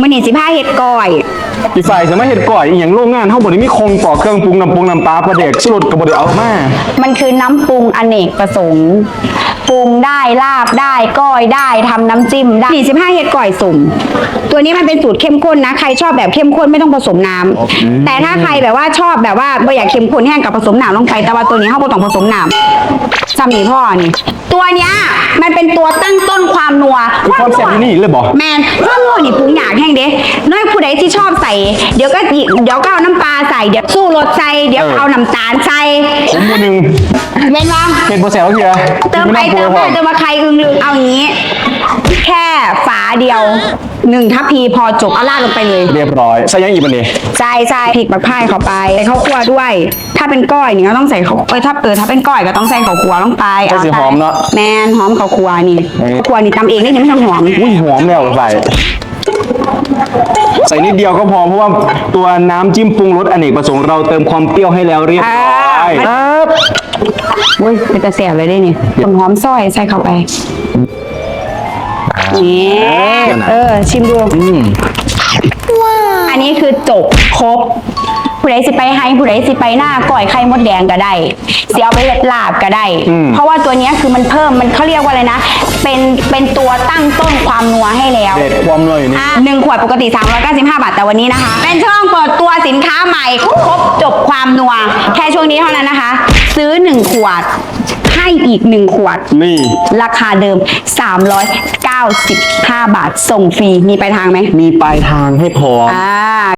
มันนี่สิผ้าเห็ดก้อย อีฝ่ายจะไม่เห็ดก่อยอหย่างโรงงานเฮาบ่ได้มีคงปอกเครื่องปรุงน้ำปรุงน้ำปลาปลาเด็กสรุปก็บ่ได้เอามามันคือน้ำปรุงอเนกประสงค์ปรุงได้ลาบได้ก้อยได้ทำน้ำจิ้มได้45เห็ดก่อยสุ่ม ตัวนี้มันเป็นสูตรเข้มข้นนะ ใครชอบแบบเข้มข้นไม่ต้องผสมน้ำแต่ถ้าใครแบบว่าชอบแบบว่าไม่อยากเข้มข้นแห้งกับผสมน้ำลงไปแต่ว่าตัวนี้เขาบ่ต้องผสมน้ำซ้ำนี่พ่อนี่ ตัวเนี้ยมันเป็นตัวตั้งต้นความนัวคือความแซ่บที่นี่เลยบ่ แมนเรื่องโง่นี่ปรุง ดที่ชอบใส่ เดี๋ยวก็หยิเดี๋ยวก็เอาน้ำปลาใส่เดี๋ยวสู้รสใส่เดี๋ยวเอาน้ำตาลใส่ผมมื้อหนึงเป็นว่าเฮ็ดบ่แซ่บเทียเติมไปเติมไปเติมมาใครอึงลึงเอาอย่างนี้ แค่ฝาเดียวหนึ่งทัพพีพอจบเอาราดลงไปเลยเรียบร้อยใส่ยังอีกบัดนี้ใช่ใช่พริกมะพร้ายเข้าไปใส่ข้าวคั่วด้วย ถ้าเป็นก้อยนี่ก็ต้องใส่ข้าวเอ้ยถ้าเออถ้าเป็นก้อยก็ต้องใส่ข้าวคั่วลงไปก็สิหอมเนาะแมนหอมข้าวคั่วนี่เอ้ยข้าวคั่วนี่ทำเองได้ยังไม่ต้องหอมอุ้ยหอมแล้วใส่ ใส่นิดเดียวก็พอเพราะว่าตัวน้ำจิ้มปรุงรสอเนกประสงค์เราเติมความเปรี้ยวให้แล้วเรียบร้อยครับอุ้ยเป็นตะแสบเลยได้นี่ต้นหอมซอยใส่เข้าไปนี่เออ ชิมดู อืม อันนี้คือจบครบ ผู้ใดสิไปให้ผู้ใดสิไปหน้าก่อยไข่มดแดงก็ได้เสียเอาไปเฮ็ดลาบก็ได้เพราะว่าตัวเนี้ยคือมันเพิ่มมันเขาเรียกว่าอะไรนะ เป็นเป็นตัวตั้งต้นความนัวให้แล้ว เด็ดความเลยนี่ อะหนึ่งขวดปกติ 395 บาท แต่วันนี้นะคะ เป็นช่วงเปิดตัวสินค้าใหม่ ครบจบความนัว แค่ช่วงนี้เท่านั้นนะคะ ซื้อ 1 ขวด ให้อีก 1 ขวด นี่ ราคาเดิม 395 บาท ส่งฟรี มีไปลายทางไหมมีปลายทางให้พร้อม อ่า